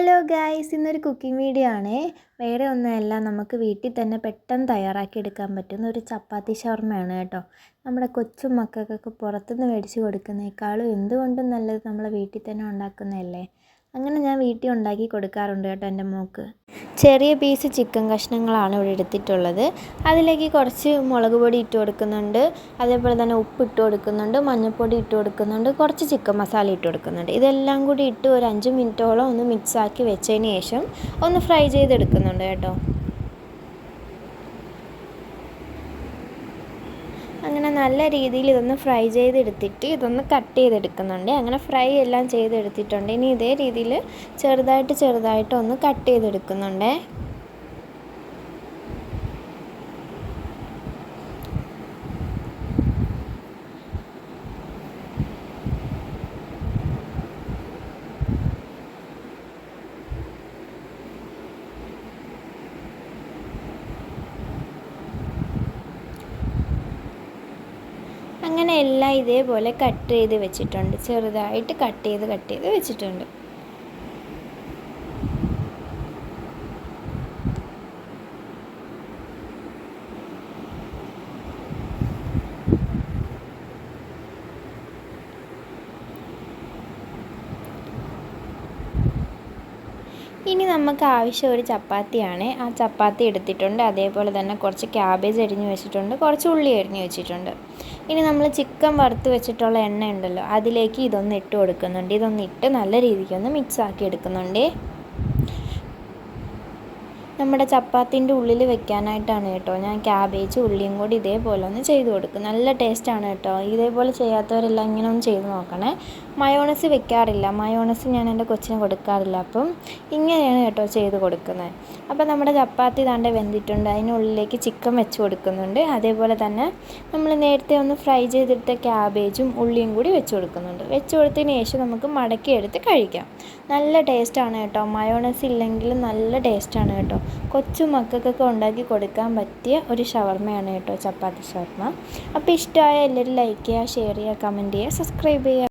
Hello guys ഇന്നൊരു cooking video ആണ്. വേറെ ഒന്നുമല്ല നമുക്ക് വീട്ടിൽ തന്നെ പെട്ടെന്ന് തയ്യാറാക്കി എടുക്കാൻ പറ്റുന്ന ഒരു ചപ്പാത്തി ഷവർമയാണ് കേട്ടോ. നമ്മുടെ കൊച്ചു മക്കൾക്കൊക്കെ പുറത്തുനിന്ന് മേടിച്ച് കൊടുക്കുന്നേക്കാളും എന്തുകൊണ്ടും നല്ലത് നമ്മൾ വീട്ടിൽ തന്നെ ഉണ്ടാക്കുന്നതല്ലേ? അങ്ങനെ ഞാൻ വീട്ടിൽ ഉണ്ടാക്കി കൊടുക്കാറുണ്ട് കേട്ടോ എന്റെ മോൾക്ക് ചെറിയ പീസ് ചിക്കൻ കഷ്ണങ്ങളാണ് ഇവിടെ എടുത്തിട്ടുള്ളത്. അതിലേക്ക് കുറച്ച് മുളക് പൊടി ഇട്ട് കൊടുക്കുന്നുണ്ട്. അതേപോലെ തന്നെ ഉപ്പ് ഇട്ട് കൊടുക്കുന്നുണ്ട്. മഞ്ഞൾപ്പൊടി ഇട്ട് കൊടുക്കുന്നുണ്ട്. കുറച്ച് ചിക്കൻ മസാല ഇട്ട് കൊടുക്കുന്നുണ്ട്. ഇതെല്ലാം കൂടി ഇട്ട് ഒരു അഞ്ച് മിനിറ്റോളം ഒന്ന് മിക്സാക്കി വെച്ചതിന് ശേഷം ഒന്ന് ഫ്രൈ ചെയ്തെടുക്കുന്നുണ്ട് കേട്ടോ. അങ്ങനെ നല്ല രീതിയിൽ ഇതൊന്ന് ഫ്രൈ ചെയ്തെടുത്തിട്ട് ഇതൊന്ന് കട്ട് ചെയ്തെടുക്കുന്നുണ്ട്. അങ്ങനെ ഫ്രൈ എല്ലാം ചെയ്തെടുത്തിട്ടുണ്ട്. ഇനി ഇതേ രീതിയിൽ ചെറുതായിട്ട് ചെറുതായിട്ട് ഒന്ന് കട്ട് ചെയ്തെടുക്കുന്നുണ്ട്. അങ്ങനെ എല്ലാം ഇതേപോലെ കട്ട് ചെയ്ത് വെച്ചിട്ടുണ്ട്. ചെറുതായിട്ട് കട്ട് ചെയ്ത് കട്ട് ചെയ്ത് വെച്ചിട്ടുണ്ട്. ഇനി നമുക്ക് ആവശ്യം ഒരു ചപ്പാത്തിയാണ്. ആ ചപ്പാത്തി എടുത്തിട്ടുണ്ട്. അതേപോലെ തന്നെ കുറച്ച് ക്യാബേജ് അരിഞ്ഞ് വെച്ചിട്ടുണ്ട്. കുറച്ച് ഉള്ളി അരിഞ്ഞ് വെച്ചിട്ടുണ്ട്. ഇനി നമ്മൾ ചിക്കൻ വറുത്ത് വെച്ചിട്ടുള്ള എണ്ണ ഉണ്ടല്ലോ അതിലേക്ക് ഇതൊന്ന് ഇട്ട് കൊടുക്കുന്നുണ്ട്. ഇതൊന്ന് ഇട്ട് നല്ല രീതിക്കൊന്ന് മിക്സ് ആക്കി എടുക്കുന്നുണ്ട്. നമ്മുടെ ചപ്പാത്തിന്റെ ഉള്ളിൽ വെക്കാനായിട്ടാണ് കേട്ടോ. ഞാൻ ക്യാബേജ് ഉള്ളിയും കൂടി ഇതേപോലെ ഒന്ന് ചെയ്ത് കൊടുക്കും. നല്ല ടേസ്റ്റാണ് കേട്ടോ. ഇതേപോലെ ചെയ്യാത്തവരെല്ലാം ഇങ്ങനെ ഒന്ന് ചെയ്ത് നോക്കണേ. മയോണസ് വെക്കാറില്ല. മയോണസ് ഞാൻ എന്റെ കൊച്ചിന് കൊടുക്കാറില്ല. അപ്പം ഇങ്ങനെയാണ് കേട്ടോ ചെയ്ത് കൊടുക്കുന്നത്. അപ്പോൾ നമ്മുടെ ചപ്പാത്തി താണ്ടെ വെന്തിട്ടുണ്ട്. അതിനുള്ളിലേക്ക് ചിക്കൻ വെച്ച് കൊടുക്കുന്നുണ്ട്. അതേപോലെ തന്നെ നമ്മൾ നേരത്തെ ഒന്ന് ഫ്രൈ ചെയ്തെടുത്ത ക്യാബേജും ഉള്ളിയും കൂടി വെച്ച് കൊടുക്കുന്നുണ്ട്. വെച്ച് കൊടുത്തതിന് ശേഷം നമുക്ക് മടക്കി എടുത്ത് കഴിക്കാം. നല്ല ടേസ്റ്റാണ് കേട്ടോ. മയോണസ് ഇല്ലെങ്കിൽ നല്ല ടേസ്റ്റാണ് കേട്ടോ. കൊച്ചു മക്കൾക്കൊക്കെ ഉണ്ടാക്കി കൊടുക്കാൻ പറ്റിയ ഒരു ഷവർമ്മയാണ് കേട്ടോ ചപ്പാത്തി ഷവർമ്മ അപ്പോൾ ഇഷ്ടമായ എല്ലാവരും ലൈക്ക് ചെയ്യുക ഷെയർ ചെയ്യുക കമന്റ് ചെയ്യുക സബ്സ്ക്രൈബ് ചെയ്യുക.